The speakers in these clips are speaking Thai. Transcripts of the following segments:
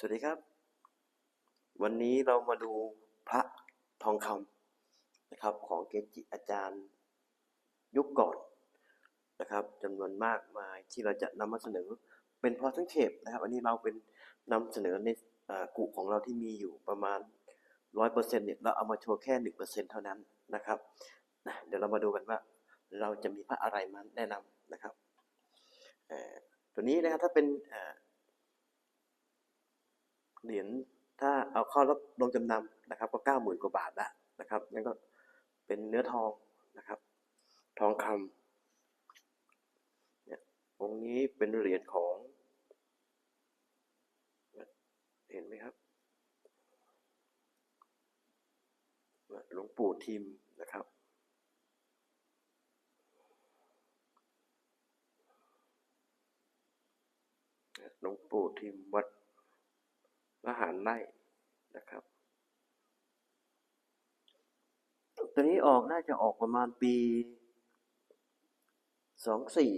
สวัสดีครับ วันนี้เรามาดูพระทองคำนะครับ ของเกจิอาจารย์ยุคก่อนนะครับจำนวนมากมายที่เราจะนำมาเสนอเป็นพอสังเขปนะครับ อันนี้เราเป็นนำเสนอในอกุของเราที่มีอยู่ประมาณร้อยเปอร์เซ็นต์เนี่ยเราเอามาโชว์แค่หนึ่งเปอร์เซ็นเท่านั้นนะครับนะเดี๋ยวเรามาดูกันว่าเราจะมีพระอะไรมาแนะนำนะครับตัวนี้นะครับถ้าเป็น เหรียญถ้าเอาเข้ารับลงจำนำนะครับ ก็เก้าหมื่นกว่าบาทละนะครับนั่นก็เป็นเนื้อทองนะครับ ทองคำเนี่ยองค์นี้เป็นเหรียญของ เห็นไหมครับหลวงปู่ทิมนะครับหลวงปู่ทิมวัด อาหารไร่นะครับตัวนี้ออกน่าจะออกประมาณปีสองสี่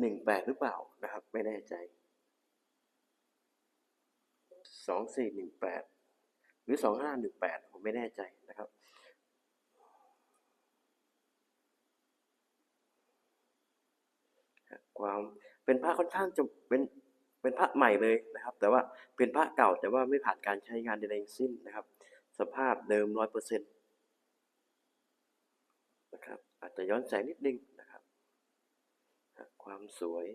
หนึ่งแปดหรือเปล่านะครับ ไม่แน่ใจสองสี่หนึ่งแปดหรือสองห้าหนึ่งแปดผมไม่แน่ใจนะครับความเป็นผ้าค่อนข้างจะเป็น เป็นพระใหม่เลยนะครับ แต่ว่าเป็นพระเก่าแต่ว่าไม่ผ่านการใช้งานใดๆสิ้นนะครับ สภาพเดิมร้อยเปอร์เซ็นต์นะครับ อาจจะย้อนแสงนิดนึงนะครับ ความสวย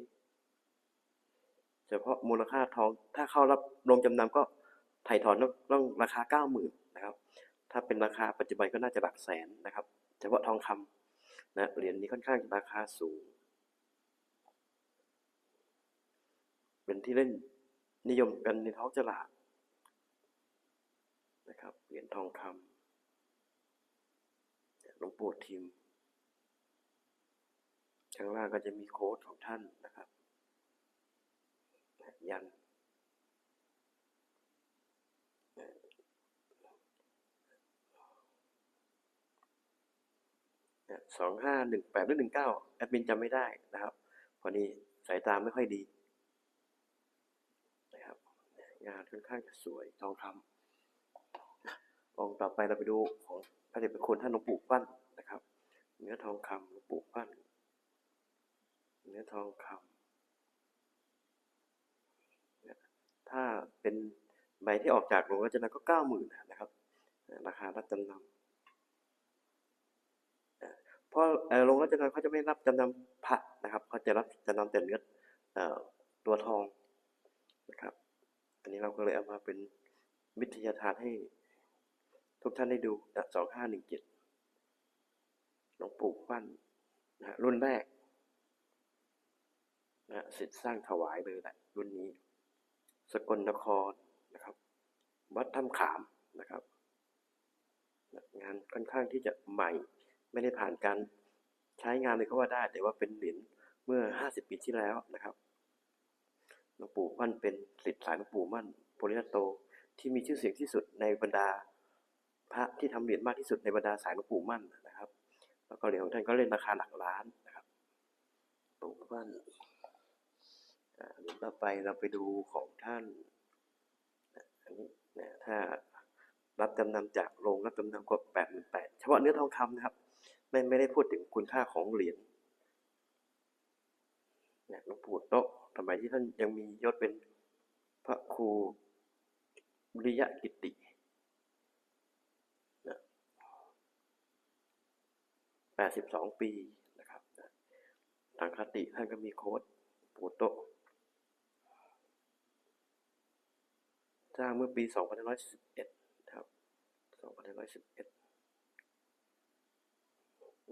เฉพาะมูลค่าทองถ้าเข้ารับลงจำนำก็ถ่ายถอนต้องต้องราคาเก้าหมื่นนะครับ ถ้าเป็นราคาปัจจุบันก็น่าจะหลักแสนนะครับ เฉพาะทองคำนะเหรียญนี้ค่อนข้างราคาสูง เป็นที่เล่นนิยมกันในท้องตลาดนะครับเหรียญทองคำหลวงปู่ทิมข้างล่างก็จะมีโค้ดของท่านนะครับยันสองห้าหนึ่งแปดหรือหนึ่งเก้าแอดมินจำไม่ได้นะครับ พอดีสายตาไม่ค่อยดี งานค่อนข้างจะสวยทองคำองต่อไปเราไปดูของพระเดชพระคุณท่านหลวงปู่ปั้นนะครับ เนื้อทองคำหลวงปู่ปั้น เนื้อทองคำถ้าเป็นใบที่ออกจากโรงรัชนาก็เก้าหมื่นนะครับ ราคารับจำนำเพราะเอ่อโรงรัชนาเขาจะไม่รับจำนำพระนะครับเขาจะรับจำนำแต่เนื้อตัวทองนะครับ อันนี้เราก็เลยเอามาเป็นวิทยาทานให้ ทุกท่านได้ดูนะสองห้าหนึ่งเจ็ดหลวงปู่ปั้นนะรุ่นแรกนะสิทธิ์สร้างถวายเลยแหละรุ่นนี้ สกลนครนะครับ วัดถ้ำขามนะครับ งานค่อนข้างที่จะใหม่ ไม่ได้ผ่านการใช้งานเลยก็ว่าได้ แต่ว่าเป็นเหรียญเมื่อห้าสิบปีที่แล้วนะครับ หลวงปู่มั่นเป็นศิษย์สายหลวงปู่มั่นโพลิโตที่มีชื่อเสียงที่สุดในบรรดา พระที่ทำเหรียญมากที่สุดในบรรดาสายหลวงปู่มั่นนะครับ แล้วก็เหรียญของท่านก็เล่นราคาหลักล้านนะครับหลวงปู่มั่นอ่าเหรียญต่อไปเราไปดูของท่านอันนี้นะถ้ารับจำนำจากโรงรับจำนำก็แปดหมื่นแปดเฉพาะเนื้อทองคำนะครับ ไม่ไม่ได้พูดถึงคุณค่าของเหรียญเนี่ยหลวงปู่โตะ สมัยที่ท่านยังมียศเป็นพระครูริยะกิติแปดสิบสองปีนะครับทางคติท่านก็มีโค้ดปูโตะสร้างเมื่อปีสองพันร้อยสิบเอ็ดครับสองพันร้อยสิบเอ็ด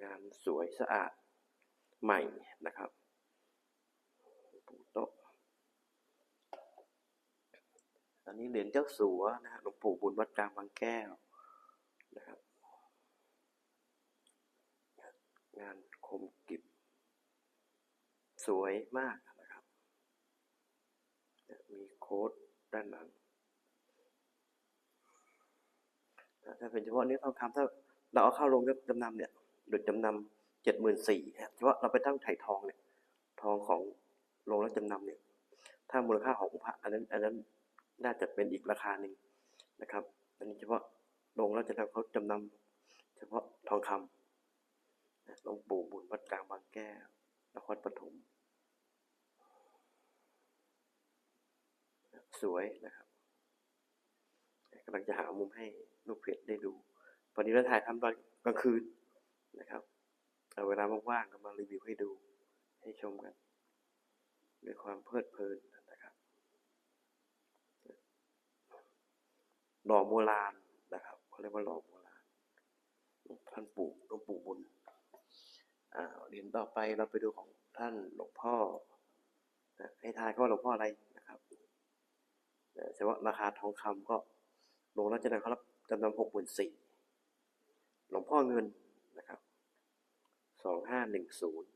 งานสวยสะอาดใหม่นะครับ ปู่โตะอั นนี้เหรียญเจ้าสัวนะฮะหลวงปู่บุญวัดกลางบางแก้วนะครับ งานคมกิบสวยมากนะครับ มีโค้ดด้านหลัง ถ้าเป็นเฉพาะเนื้อทองคำถ้าเราเอาเข้าลงจำนำเนี่ยโดยจำนำเจ็ดหมื่นสี่เฉพาะเราไปตั้งไถ่ทองเนี่ย ทองของโรงรับจำนำเนี่ย ถ้ามูลค่าของพระอันนั้น อันนั้น น่าจะเป็นอีกราคาหนึ่งนะครับ อันนี้เฉพาะลงแล้วจะทำเขาจำนำเฉพาะทองคำหลวงปู่บุญวัดกลางบางแก้วนครปฐมสวยนะครับกำลังจะหามุมให้ลูกเพจได้ดูพอดีเราถ่ายทำตอนกลางคืนนะครับเอาเวลาว่างๆก็มารีวิวให้ดูให้ชมกันด้วยความเพลิดเพลินนะครับ หล่อโบราณนะครับเขาเรียกว่าหล่อโบราณท่านปู่หลวงปู่บุญอ่าเรียญต่อไปเราไปดูของท่านหลวงพ่อนะให้ทายเขาว่าหลวงพ่ออะไรนะครับแต่ว่าราคาทองคำก็ลงแล้วจะได้เขารับจำนำหกหมื่นสี่หลวงพ่อเงินนะครับสองห้าหนึ่งศูนย์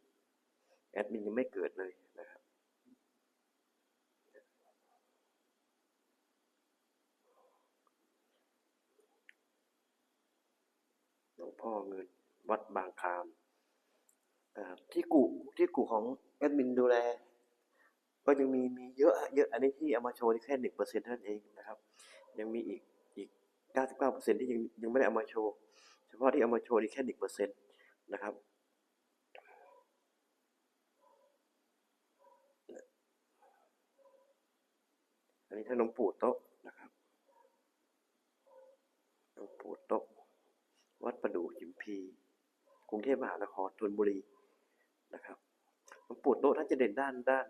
แอดมินยังไม่เกิดเลยนะครับ หลวง พ่อเงินวัดบางคามที่กูที่กูของแอดมินดูแล ก็ยังมีมีเยอะเยอะอันนี้ที่เอามาโชว์นี่แค่หนึ่งเปอร์เซ็นต์เท่านั้นเองนะครับ ยังมีอีกอีกเก้าสิบเก้าเปอร์เซ็นต์ที่ยังยังไม่ได้เอามาโชว์ เฉพาะที่เอามาโชว์นี่แค่หนึ่งเปอร์เซ็นต์นะครับอันนี้ท่านหลวงปู่โต๊ะนะครับหลวงปู่โต๊ะ วัดประดู่จิมพี กรุงเทพมหานครธนบุรีนะครับหลวงปู่โตท่านจะเด่นด้านด้าน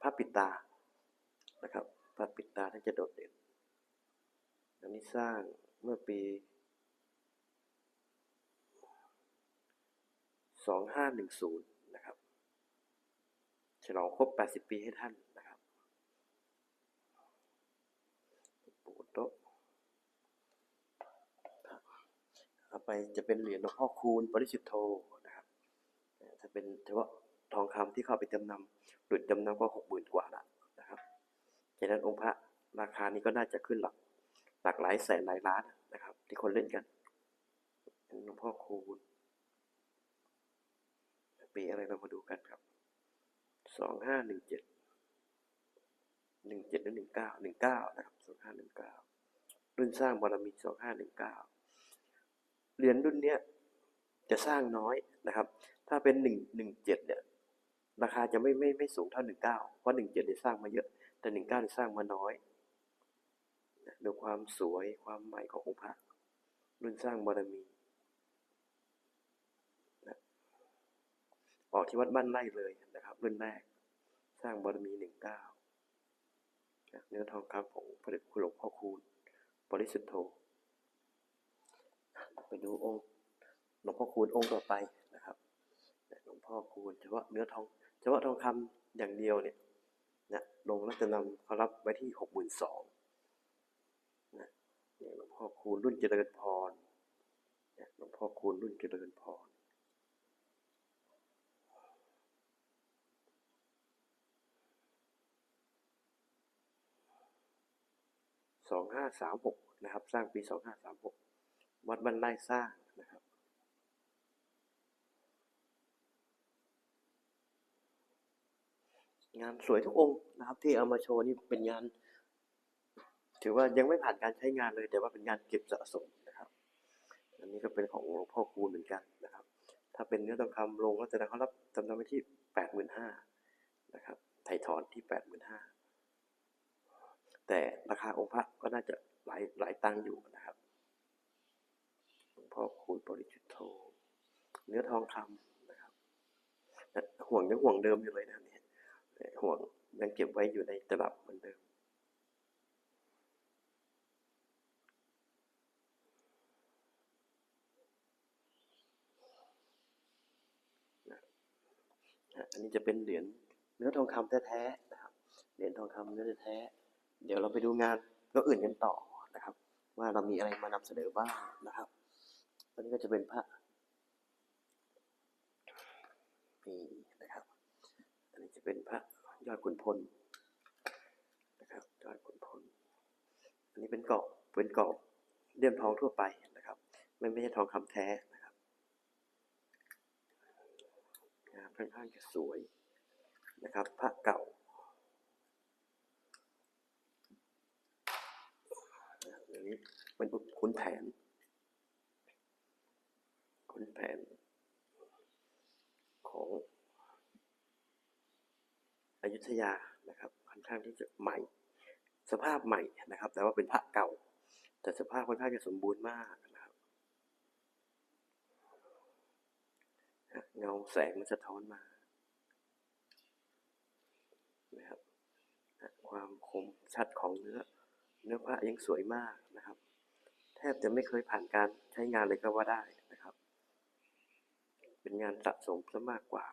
พระปิดตานะครับพระปิดตาท่านจะโดดเด่นอันนี้สร้างเมื่อปี2510นะครับ ฉลองครบ 80 ปีให้ท่านนะครับหลวงปู่โต๊ะ ต่อ ไปจะเป็นเหรียญหลวงพ่อคูณปริสุทธโธนะครับเอ่อถ้าเป็นเฉพาะทองคำที่เข้าไปจำนำหลุดจำนำก็หกหมื่นกว่าละนะครับฉะนั้นองค์พระราคานี้ก็น่าจะขึ้นหลักหลักหลายแสนหลายล้านนะครับ ที่คนเล่นกันเป็นหลวงพ่อคูณปีอะไรเรามาดูกันครับสองห้าหนึ่งเจ็ดหนึ่งเจ็ดหรือหนึ่งเก้าหนึ่งเก้านะครับสองห้าหนึ่งเก้ารุ่นสร้างบารมีสองห้าหนึ่งเก้า เหรียญรุ่นเนี้ยจะสร้างน้อยนะครับ ถ้าเป็นหนึ่งหนึ่งเจ็ดเนี่ยราคาจะไม่ไม่ไม่สูงเท่าหนึ่งเก้าเพราะหนึ่งเจ็ดได้สร้างมาเยอะ แต่หนึ่งเก้าได้สร้างมาน้อยดูความสวยความใหม่ขององค์พระรุ่นสร้างบารมีออกที่วัดบ้านไร่เลยนะครับรุ่นแรก สร้างบารมีหนึ่งเก้าเนื้อทองคำของพระเดชคุณหลวงพ่อคูณบริสุทธโธ ไปดูองค์หลวงพ่อคูณองค์ต่อไปนะครับหลวงพ่อคูณเฉพาะเนื้อทองเฉพาะทองคำอย่างเดียวเนี่ยนะลงแล้วจะนำเขารับไว้ที่หกหมื่นสองนะหลวงพ่อคูณรุ่นเจริญพรหลวงพ่อคูณรุ่นเจริญพรสองห้าสามหกนะครับ สร้างปีสองห้าสามหก วัดบ้านไร่สร้างนะครับ งานสวยทุกองค์นะครับ ที่เอามาโชว์นี่เป็นงาน ถือว่ายังไม่ผ่านการใช้งานเลย แต่ว่าเป็นงานเก็บสะสมนะครับ อันนี้ก็เป็นของหลวงพ่อคูณเหมือนกันนะครับ ถ้าเป็นเนื้อทองคำลงก็จะได้เขารับจำนำไว้ที่แปดหมื่นห้านะครับไถ่ถอนที่แปดหมื่นห้าแต่ราคาองค์พระก็น่าจะหลายหลายตังค์อยู่นะครับ พ่อคูณบริจุทโธเนื้อทองคำนะครับห่วงยังห่วงเดิมอยู่เลยนะเนี่ยห่วงยังเก็บไว้อยู่ในตลับเหมือนเดิม อันนี้จะเป็นเหรียญเนื้อทองคำแท้ๆนะครับ เหรียญทองคำเนื้อแท้ๆเดี๋ยวเราไปดูงานก็อื่นกันต่อนะครับ ว่าเรามีอะไรมานำเสนอบ้างนะครับ อันนี้ก็จะเป็นพระนี่นะครับ อันนี้จะเป็นพระยอดขุนพลนะครับยอดขุนพล อันนี้เป็นเกาะเป็นเกาะเลี่นทองทั่วไปนะครับ ไม่ไม่ใช่ทองคำแท้นะครับงานค่อนข้างจะสวยนะครับ พระเก่าอันนี้เป็นขุนแผน ขุนแผนของอยุธยานะครับค่อนข้างที่จะใหม่ สภาพใหม่นะครับ แต่ว่าเป็นพระเก่า แต่สภาพค่อนข้างจะสมบูรณ์มากนะครับเงาแสงมันสะท้อนมานะครับความคมชัดของเนื้อ เนื้อพระยังสวยมากนะครับ แทบจะไม่เคยผ่านการใช้งานเลยก็ว่าได้นะครับ เป็นงานสะสมซะมากกว่า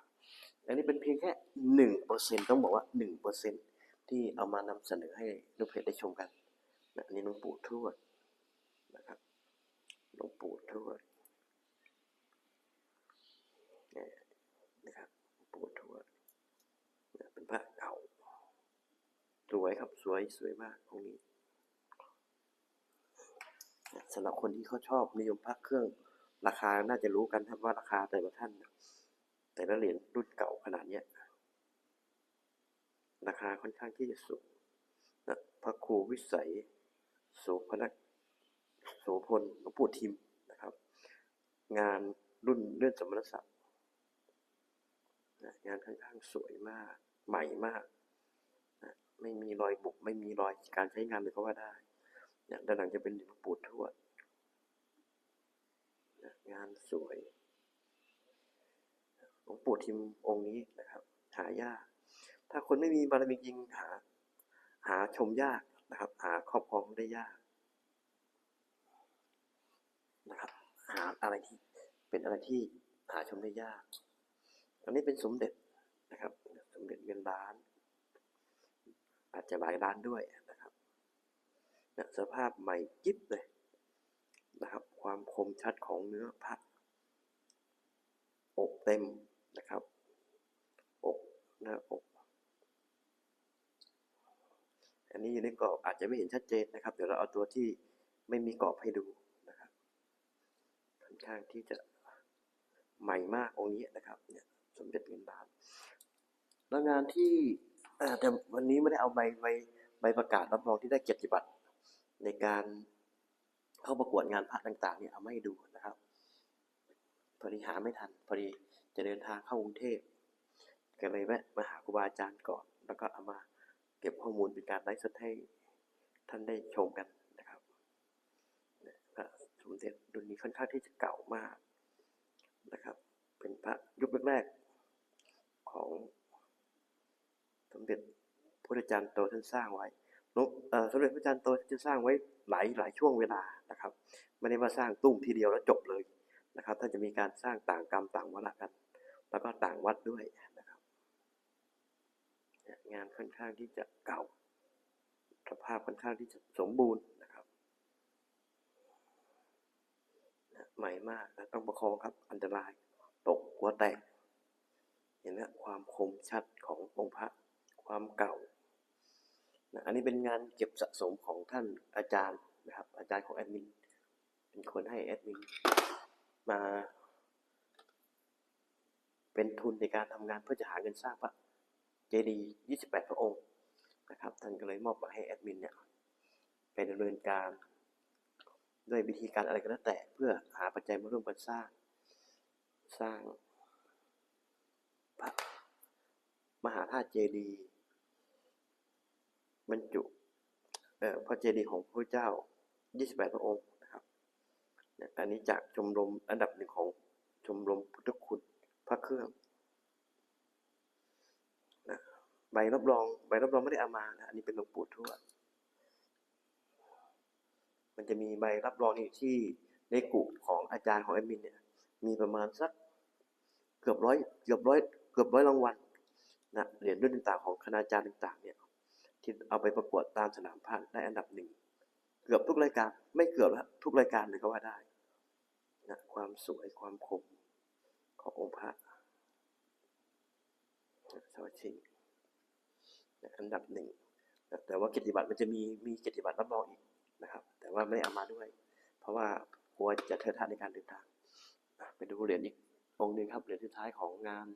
อันนี้เป็นเพียงแค่หนึ่งเปอร์เซ็นต้องบอกว่าหนึ่งเปอร์เซ็นที่เอามานำเสนอให้ลูกเพจได้ชมกันนะอันนี้หลวงปู่ทวดนะครับหลวงปู่ทวดเนี่ยนะครับปู่ทวดเนี่ยเป็นพระเก่าสวยครับสวยสวยมากตรงนี้สำหรับคนที่เขาชอบนิยมพระเครื่อง ราคาน่าจะรู้กันครับว่าราคาแต่ละท่าน แต่ละเหรียญรุ่นเก่าขนาดเนี้ยราคาค่อนข้างที่จะสูงนะพระครูวิสัย โสพนักโสพลหลวงปู่ทิมนะครับ งานรุ่นเลื่อนสมณศักดิ์นะงานค่อนข้างสวยมากใหม่มากนะไม่มีรอยบุกไม่มีรอยการใช้งานเลยก็ว่าได้นี่ยด้านหลังจะเป็นหลวงปู่ทวด งานสวยหลวงปู่ทิมองค์นี้นะครับ หายาก ถ้าคนไม่มีบารมีจริงหา หาชมยากนะครับ หาครอบครองได้ยากนะครับ หาอะไรที่เป็นอะไรที่หาชมได้ยาก อันนี้เป็นสมเด็จนะครับ สมเด็จเงินล้าน อาจจะหลายล้านด้วยนะครับนะสภาพใหม่กิ๊บเลย นะครับ ความคมชัดของเนื้อพัดอกเต็มนะครับ อกหน้าอก อันนี้อยู่ในกรอบอาจจะไม่เห็นชัดเจนนะครับ เดี๋ยวเราเอาตัวที่ไม่มีกรอบให้ดูนะครับค่อนข้างที่จะใหม่มากองนี้นะครับเนี่ยสมเด็จเงินล้านแล้วงานที่แต่วันนี้ไม่ได้เอาใบใบใบประกาศรับรองที่ได้เกียรติบัตรในการ เข้าประกวดงานพระต่างๆเนี่ยเอาไมาให้ดูนะครับ พอดีหาไม่ทัน พอดีจะเดินทางเข้ากรุงเทพก็เลยแวะมาหาครูบาอาจารย์ก่อน แล้วก็เอามาเก็บข้อมูลเป็นการไลฟ์สดให้ท่านได้ชมกันนะครับพระสมเด็จรุ่นนี้ค่อนข้างที่จะเก่ามากนะครับ เป็นพระยุคแรกๆของสมเด็จพระอาจารย์โตท่านสร้างไว้ สมเด็จพระอาจารย์โตจะสร้างไว้หลายหลายช่วงเวลานะครับไม่ได้ว่าสร้างตุ้มทีเดียวแล้วจบเลยนะครับท่านจะมีการสร้างต่างกรรมต่างวาระกัน แล้วก็ต่างวัดด้วยนะครับ งานค่อนข้างที่จะเก่าสภาพค่อนข้างที่จะสมบูรณ์นะครับใหม่มากนะต้องประคองครับอันตรายตกหัวแตกเห็นไหมความคมชัดขององค์พระความเก่า นะอันนี้เป็นงานเก็บสะสมของท่านอาจารย์นะครับ อาจารย์ของแอดมิน เป็นคนให้แอดมินมา เป็นทุนในการทำงานเพื่อจะหาเงินสร้างพระเจดีย์28 พระองค์นะครับ ท่านก็เลยมอบมาให้แอดมินเนี่ยไปดำเนินการด้วยวิธีการอะไรก็แล้วแต่เพื่อหาปัจจัยมาร่วมกันสร้าง สร้างพระมหาธาตุเจดีย์ บรรจุพระเจดีย์ของพระเจ้า 28 พระองค์นะครับอันนี้จากชมรมอันดับหนึ่งของชมรมพุทธคุณพระเครื่องนะใบรับรองใบรับรองไม่ได้เอามานะอันนี้เป็นหลวงปู่ทวดมันจะมีใบรับรองอยู่ที่ในกลุ่มของอาจารย์ของแอดมินเนี่ยมีประมาณสักเกือบร้อยเกือบร้อยเกือบร้อยรางวัลนะเหรียญรุ่นต่างๆของคณาจารย์ต่างๆเนี่ย ที่เอาไปประกวดตามสนามพันได้อันดับหนึ่งเกือบทุกรายการไม่เกือบแล้วทุกรายการเลยก็ว่าได้นะความสวยความคมขององค์พระสวัสดีนะอันดับหนึ่งนะแต่ว่าเกียรติบัตรมันจะมีมีเกียรติบัตรรับรองอีกนะครับ แต่ว่าไม่ได้เอามาด้วย เพราะว่ากลัวจะเทอะทะในการเดินทางอะไปดูเหรียญอีกองค์หนึ่งครับเหรียญสุดท้ายของงาน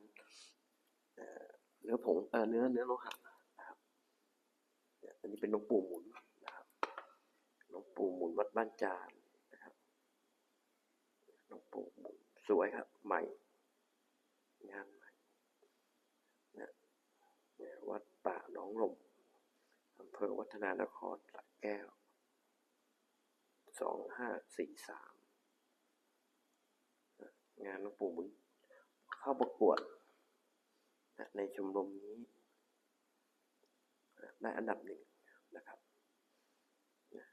เนื้อผงเนื้อเนื้อโลหะันนี้เป็นหลวงปู่หมุนนะครับหลวงปู่หมุนวัดบ้านจานนะครับหลวงปู่หมุนสวยครับ ใหม่งานใหม่นะวัดป่าหนองลมอำเภอวัฒนานครสระแก้วสองห้าสี่สามงานหลวงปู่หมุนเข้าประกวดในชมรมนี้ ได้อันดับหนึ่ง นะครับ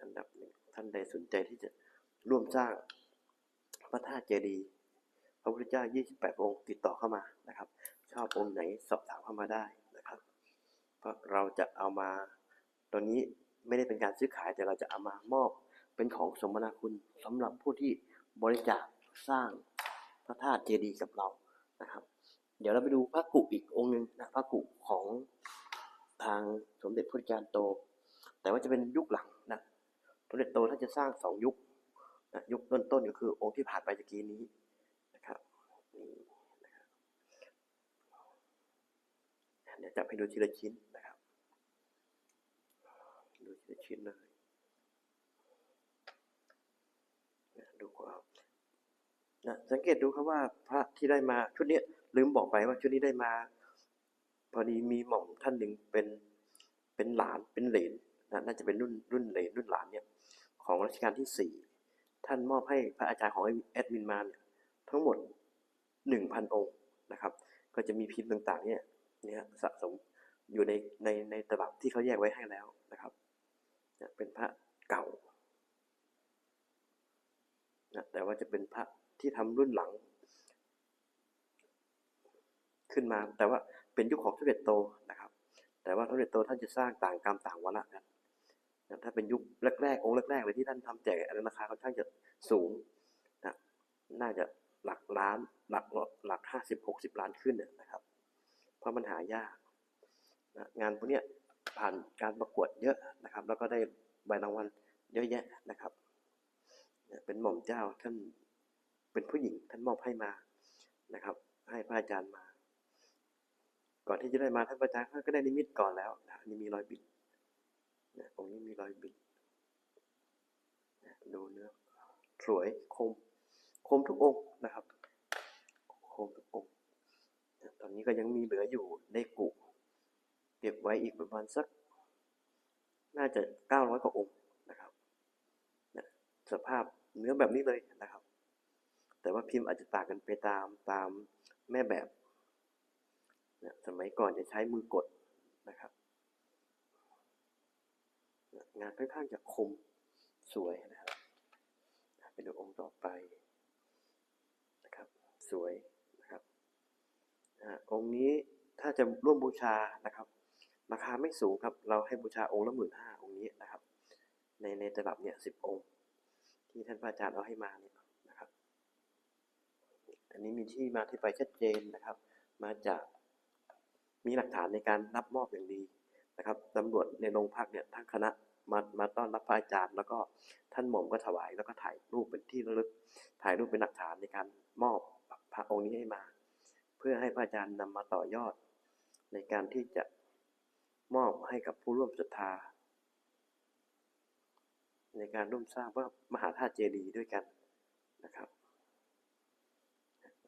อันดับหนึ่งท่านใดสนใจที่จะร่วมสร้างพระธาตุเจดีย์พระพุทธเจ้า 28 องค์ติดต่อเข้ามานะครับ ชอบองค์ไหนสอบถามเข้ามาได้นะครับ เพราะเราจะเอามาตัวนี้ไม่ได้เป็นการซื้อขายแต่เราจะเอามามอบเป็นของสมนาคุณสำหรับผู้ที่บริจาคสร้างพระธาตุเจดีย์กับเรานะครับ เดี๋ยวเราไปดูพระกุอีกองค์หนึ่งนะพระกุของทางสมเด็จพระจารย์โต แต่ว่าจะเป็นยุคหลังนะสมเด็จโตท่านจะสร้างสองยุคนะยุคต้นๆก็คือองค์ที่ผ่านไปตะกี้นี้นะครับนี่นะครับเดี๋ยวจะให้ดูทีละชิ้นนะครับดูทีละชิ้นเลยดูความนะสังเกตดูครับว่าพระที่ได้มาชุดนี้ลืมบอกไปว่าชุดนี้ได้มา พอดีมีหม่อมท่านหนึ่งเป็นเป็นหลานเป็นเหลน น่าจะเป็นรุ่นรุ่นเลนรุ่นหลานเนี่ยของรัชกาลที่สี่ท่านมอบให้พระอาจารย์ของแอดมินมาเนี่ยทั้งหมดหนึ่งพันองค์นะครับ ก็จะมีพิมพ์ต่างๆเนี่ยเนี่ยสะสมอยู่ในในในตลับที่เขาแยกไว้ให้แล้วนะครับเนี่ยเป็นพระเก่านะแต่ว่าจะเป็นพระที่ทำรุ่นหลัง ขึ้นมาแต่ว่าเป็นยุคของสมเด็จโตนะครับ แต่ว่าสมเด็จโตท่านจะสร้างต่างกรรมต่างวาระกัน นะถ้าเป็นยุคแรกๆองค์แรกๆเลยที่ท่านทำแจกอันนั้นราคาค่อนข้างจะสูงนะน่าจะหลักล้านหลักหลักห้าสิบหกสิบล้านขึ้นนะครับ เพราะมันหายากนะงานพวกนี้ผ่านการประกวดเยอะนะครับ แล้วก็ได้ใบรางวัลเยอะแยะนะครับ เป็นหม่อมเจ้าท่านเป็นผู้หญิงท่านมอบให้มานะครับ ให้พระอาจารย์มา ก่อนที่จะได้มาท่านพระอาจารย์ก็ได้นิมิตก่อนแล้วนะนนี้มีรอยบิด นะองค์นี้มีรอยบิดนะดูเนื้อสวยคม คมทุกองนะครับ คมทุกองนะตอนนี้ก็ยังมีเหลืออยู่ในกุเก็บไว้อีกประมาณสัก น่าจะเก้าร้อยกว่าองค์นะครับนะสภาพเนื้อแบบนี้เลยนะครับ แต่ว่าพิมพ์อาจจะต่างกันไปตามตามแม่แบบนะสมัยก่อนจะใช้มือกดนะครับ งานค่อนข้างจะคมสวยนะครับไปดูองค์ต่อไปนะครับสวยนะครับอ่าองค์นี้ถ้าจะร่วมบูชานะครับราคาไม่สูงครับ เราให้บูชาองค์ละหมื่นห้าองค์นี้นะครับ ในในตลับเนี่ยสิบองค์ ที่ท่านพระอาจารย์เอาให้มาเนี่ยนะครับ อันนี้มีที่มาที่ไปชัดเจนนะครับ มาจากมีหลักฐานในการรับมอบอย่างดีนะครับตำรวจในโรงพักเนี่ยทั้งคณะ มามาต้อนรับพระอาจารย์ แล้วก็ท่านหม่อมก็ถวาย แล้วก็ถ่ายรูปเป็นที่ระลึก ถ่ายรูปเป็นหลักฐานในการมอบพระองค์นี้ให้มา เพื่อให้พระอาจารย์นำมาต่อยอด ในการที่จะมอบให้กับผู้ร่วมศรัทธา ในการร่วมสร้างพระมหาธาตุเจดีย์ด้วยกันนะครับ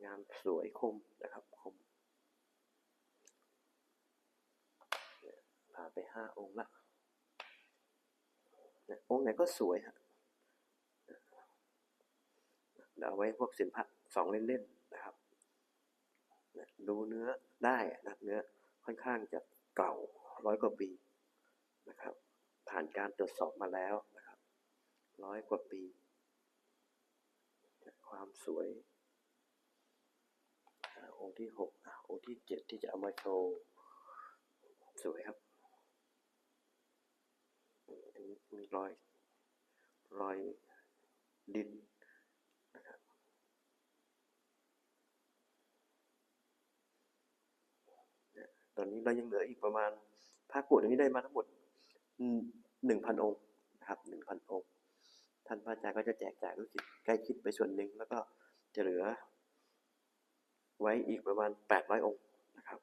งานสวยคมนะครับคมผ่านไปห้าองค์ละ องค์ไหนก็สวยฮะเดี๋ยวเอาไว้พวกสินพระสองเล่นๆนะครับดูเนื้อได้นะเนื้อค่อนข้างจะเก่าร้อยกว่าปีนะครับ ผ่านการตรวจสอบมาแล้วนะครับร้อยกว่าปี ความสวยอ่าองค์ที่หกอะองค์ที่เจ็ดที่จะเอามาโชว์สวยครับอื มีรอยรอยดินนะครับตอนนี้เรายังเหลืออีกประมาณพระกวดอันนี้ได้มาทั้งหมดหนึ่งพันองค์นะครับหนึ่งพันองค์ ท่านพระอาจารย์ก็จะแจกจ่ายลูกศิษย์ใกล้ชิดไปส่วนหนึ่งแล้วก็จะเหลือ ไว้อีกประมาณ800อยองค์นะครับ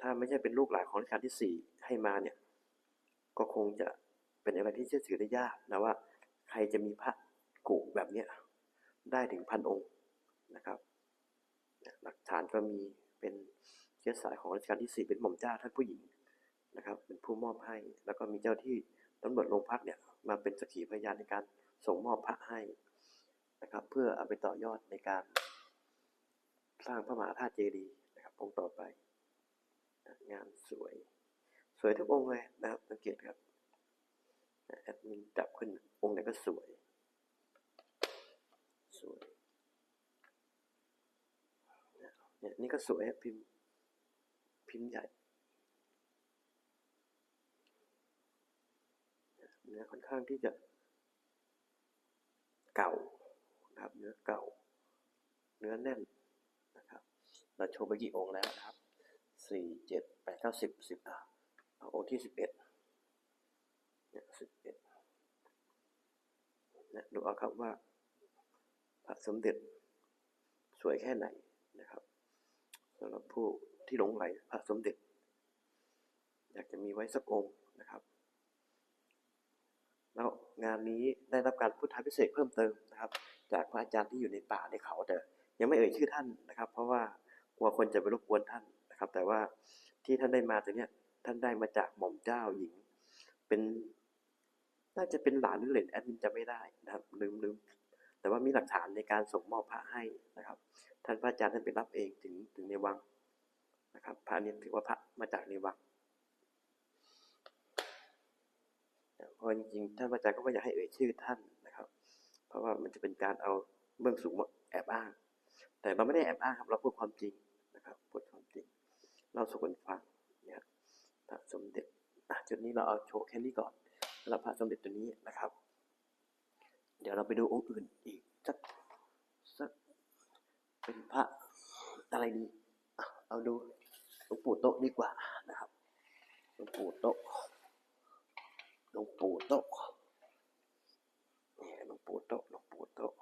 ถ้าไม่ใช่เป็นลูกหลานของรัชกาลที่4ให้มาเนี่ย ก็คงจะ เป็นอะไรที่เชื่อถือได้ยากนะว่า ใครจะมีพระกุแบบเนี้ยได้ถึงพันองค์นะครับ หลักฐานก็มีเป็นเชื้อสายของรัชกาลที่สี่เป็นหม่อมเจ้าท่านผู้หญิงนะครับ เป็นผู้มอบให้ แล้วก็มีเจ้าที่ตำรวจโรงพักเนี่ยมาเป็นสักขีพยานในการส่งมอบพระให้นะครับ เพื่อเอาไปต่อยอดในการสร้างพระมหาธาตุเจดีย์นะครับองค์ต่อไป งานสวย สวยทุกองค์เลยนะครับสังเกตครับ แอดมินจับขึ้นองค์ไหนก็สวย สวยเนี่ยนี่ก็สวยอะพิมพ์พิมพ์ใหญ่เนื้อค่อนข้างที่จะเก่านะครับเนื้อเก่า เนื้อแน่นนะครับ เราโชว์ไปกี่องค์แล้วนะครับสี่เจ็ดแปดเก้าสิบสิบอะเอาองค์ที่สิบเอ็ด สิบเอ็ดนะดูเอาครับว่าพระสมเด็จสวยแค่ไหนนะครับสำหรับผู้ที่หลงไหลพระสมเด็จ อยากจะมีไว้สักองค์นะครับ แล้วงานนี้ได้รับการพุทธพิเศษเพิ่มเติมนะครับ จากพระอาจารย์ที่อยู่ในป่าในเขาแต่ยังไม่เอ่ยชื่อท่านนะครับ เพราะว่ากลัวคนจะไปรบกวนท่านนะครับ แต่ว่าที่ท่านได้มาตรงนี้ท่านได้มาจากหม่อมเจ้าหญิง เป็น น่าจะเป็นหลานหรือเหลนแอดมินจะไม่ได้นะครับ ลืมลืมแต่ว่ามีหลักฐานในการส่งมอบพระให้นะครับ ท่านพระอาจารย์ท่านไปรับเองถึงถึงในวังนะครับพระนี้ถือว่าพระมาจากในวังเพราะจริงๆท่านพระอาจารย์ก็ไม่อยากให้เอ่ยชื่อท่านนะครับ เพราะว่ามันจะเป็นการเอาเบื้องสูงมาแอบอ้าง แต่เราไม่ได้แอบอ้างครับ เราพูดความจริงนะครับพูดความจริง เราสู่คนฟังนี่ยพระสมเด็จจุดนี้เราเอาโชว์แค่นี้ก่อน รับพระสมเด็จตัวนี้นะครับ เดี๋ยวเราไปดูองค์อื่นอีกสักสักเป็นพระอะไรดี เอาดูหลวงปู่โตะดีกว่านะครับหลวงปู่โตะหลวงปู่โตะเนี่ยหลวงปู่โตะหลวงปู่โตะ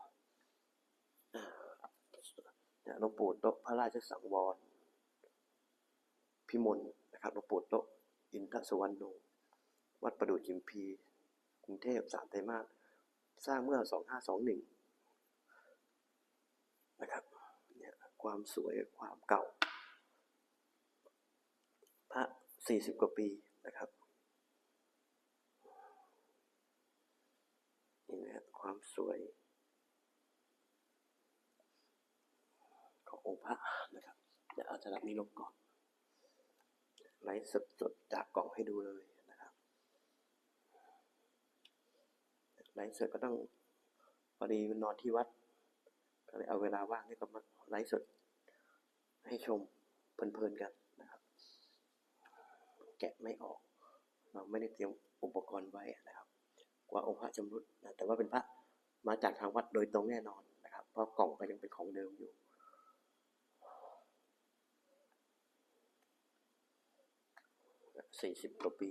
เนี่ยหลวงปู่โตะพระราชสังวรพิมลนะครับหลวงปู่โตะอินทสวรรณโน วัดประดูจิมพี กรุงเทพสามไตรมาสสร้างเมื่อสองห้าสองหนึ่งนะครับเนี่ยความสวยความเก่า พระสี่สิบกว่าปีนะครับนี่นะความสวยขององค์พระนะครับ เดี๋ยวเอาสลับนี้ลงก่อนไลฟ์สดๆจากกล่องให้ดูเลยนะครับ ไลฟ์สดก็ต้องพอดีมันนอนที่วัด ก็เลยเอาเวลาว่างนี่ก็มาไลฟ์สด ให้ชมเพลินๆกันนะครับ แกะไม่ออก เราไม่ได้เตรียมอุปกรณ์ไว้นะครับ กว่าองค์พระชำรุดนะแต่ว่าเป็นพระมาจากทางวัดโดยตรงแน่นอนนะครับ เพราะกล่องก็ยังเป็นของเดิมอยู่สี่สิบกว่าปี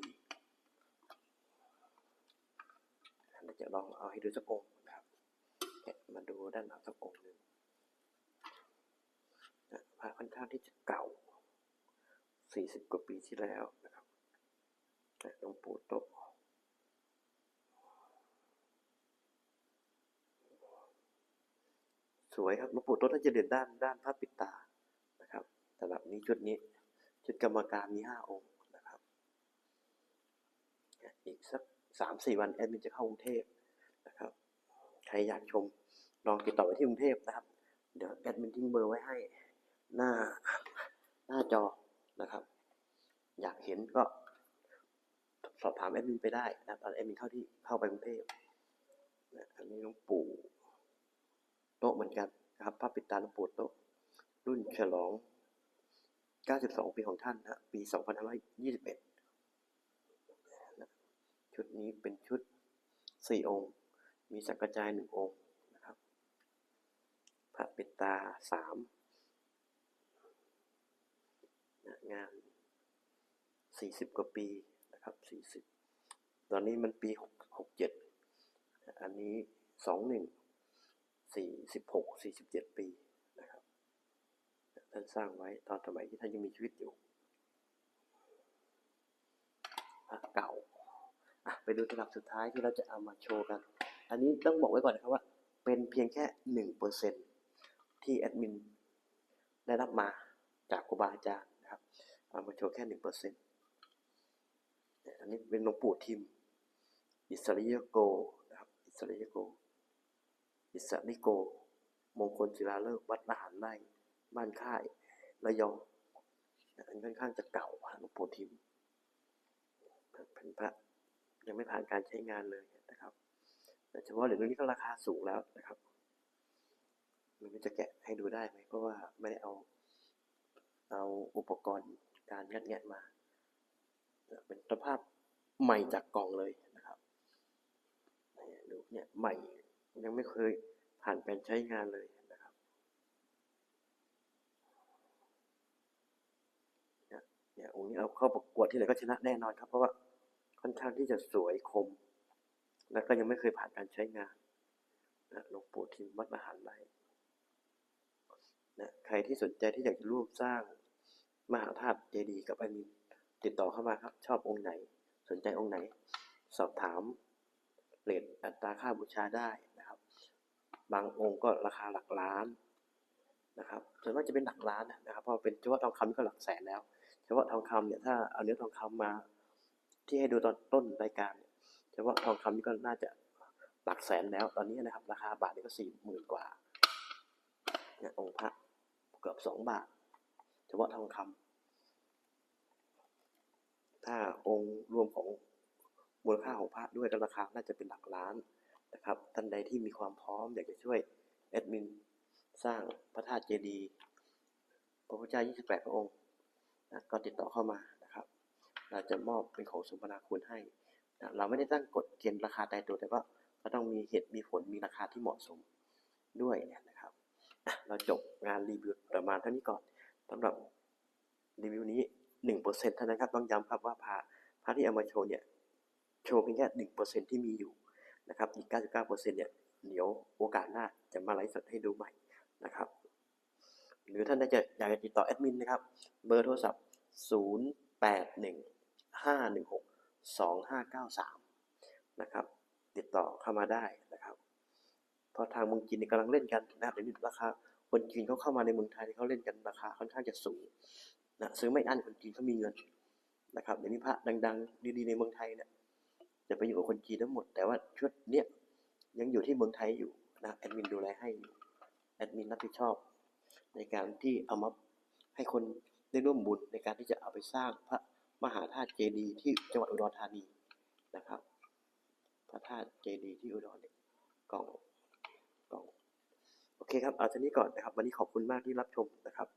เดี๋ยวจะลองเอาให้ดูสักองค์นะครับมาดูด้านหลังสักองค์หนึ่งพระค่อนข้างที่จะเก่าสี่สิบกว่าปีที่แล้วนะครับหลวงปู่โตสวยครับหลวงปู่โตะท่านจะเด่นด้านด้านพระปิดตานะครับสำหรับนี้ชุดนี้ชุดกรรมการมีห้าองค์นะครับ อีกสัก สามสี่วันแอดมินจะเข้ากรุงเทพนะครับใครอยากชมลองติดต่อไปที่กรุงเทพนะครับ เดี๋ยวแอดมินทิ้งเบอร์ไว้ให้หน้าหน้าจอนะครับ อยากเห็นก็สอบถามแอดมินไปได้นะครับตอนแอดมินเข้าที่เข้าไปกรุงเทพนะอันนี้หลวงปู่โต๊ะเหมือนกันนะครับพระปิดตาหลวงปู่โต๊ะรุ่นฉลอง 92 ปีของท่านนะปี 2521 ชุดนี้เป็นชุด 4 องค์ มีสังกระจาย 1 องค์นะครับ พระปิตา3นะงาน 40 กว่าปีนะครับ 40 ตอนนี้มันปี 67 อันนี้ 21 46 47 ปีนะครับ ท่านสร้างไว้ตอนสมัยที่ท่านยังมีชีวิตอยู่พระเก่าอะ ไปดูตลับสุดท้ายที่เราจะเอามาโชว์กัน อันนี้ต้องบอกไว้ก่อนนะครับว่า เป็นเพียงแค่หนึ่งเปอร์เซ็นที่แอดมินได้รับมาจากครูบาอาจารย์นะครับเอามาโชว์แค่หนึ่งเปอร์เซ็นอันนี้เป็นหลวงปู่ทิม อิสริยโกนะครับอิสริยโก อิสริโก มงคลศิลาฤกษ์วัดละหารไร่บ้านค่ายระยองอันค่อนข้างจะเก่าหลวงปู่ทิมเป็นพระ ยังไม่ผ่านการใช้งานเลยนะครับแต่เฉพาะเหรียญรุ่นนี้ก็ราคาสูงแล้วนะครับมันจะแกะให้ดูได้ไหมเพราะว่าไม่ได้เอาเอาอุปกรณ์การงัดแงะมา เป็นสภาพใหม่จากกล่องเลยนะครับดูเนี่ยใหม่ยังไม่เคยผ่านการใช้งานเลยนะครับเนี่ยองค์นี้เอาเข้าประกวดที่ไหนก็ชนะแน่นอนครับเพราะว่า ค่อนข้างที่จะสวยคม แล้วก็ยังไม่เคยผ่านการใช้งานนะหลวงปู่ทิมวัดมหาลัยนะใครที่สนใจที่อยากจะร่วมสร้างมหาธาตุเจดีย์กับอามินติดต่อเข้ามาครับ ชอบองค์ไหน สนใจองค์ไหน สอบถามเรทอัตราค่าบูชาได้นะครับ บางองค์ก็ราคาหลักล้านนะครับส่วนมากจะเป็นหลักล้านนะครับเพราะเป็นเฉพาะทองคำก็หลักแสนแล้ว เฉพาะทองคำเนี่ยถ้าเอาเนื้อทองคำมา ที่ให้ดูตอนต้นรายการเนี่ยเฉพาะทองคำนี่ก็น่าจะหลักแสนแล้วตอนนี้นะครับ ราคาบาทนี่ก็สี่หมื่นกว่าเนี่ยองค์พระเกือบสองบาท เฉพาะทองคำถ้าองค์รวมของมูลค่าของพระด้วยก็ราคาน่าจะเป็นหลักล้านนะครับท่านใดที่มีความพร้อมอยากจะช่วยแอดมินสร้างพระธาตุเจดีย์พระพุทธเจ้า28 พระองค์ ก็ติดต่อเข้ามา เราจะมอบเป็นของสมนาคุณให้นะเราไม่ได้ตั้งกฎเกณฑ์ราคาตายตัวแต่ว่าก็ต้องมีเหตุมีผลมีราคาที่เหมาะสมด้วยนะครับ เราจบงานรีวิวประมาณเท่านี้ก่อนสำหรับรีวิวนี้หนึ่งเปอร์เซ็นต์เท่านั้นครับต้องย้ำครับว่าพระพระที่เอามาโชว์เนี่ยโชว์เพียงแค่หนึ่งเปอร์เซ็นต์ที่มีอยู่นะครับอีกเก้าสิบเก้าเปอร์เซ็นต์เนี่ยเดี๋ยวโอกาสหน้าจะมาไลฟ์สดให้ดูใหม่นะครับ หรือท่านใดจะอยากจะติดต่อแอดมินนะครับ เบอร์โทรศัพท์0 8 1 5 1 6 2 5 9 3 นะครับ ติดต่อเข้ามาได้นะครับ เพราะทางเมืองจีนนี่กำลังเล่นกันนะครับเดี๋ยวนี้ราคาคนจีนเขาเข้ามาในเมืองไทยเขาเล่นกันราคาค่อนข้างจะสูงนะซื้อไม่อั้นคนจีนเขามีเงินนะครับเดี๋ยวนี้พระดัง ๆ ดีๆในเมืองไทยเนี่ยจะไปอยู่กับคนจีนทั้งหมด แต่ว่าชุดเนี้ยยังอยู่ที่เมืองไทยอยู่นะแอดมินดูแลให้อยู่แอดมินรับผิดชอบ ในการที่เอามาให้คนได้ร่วมบุญในการที่จะเอาไปสร้างพระ มหาธาตุเจดีย์ที่จังหวัดอุดรธานีนะครับ พระธาตุเจดีย์ที่อุดรเนี่ยกล่องกล่องโอเคครับเอาเท่านี้ก่อนนะครับ วันนี้ขอบคุณมากที่รับชมนะครับ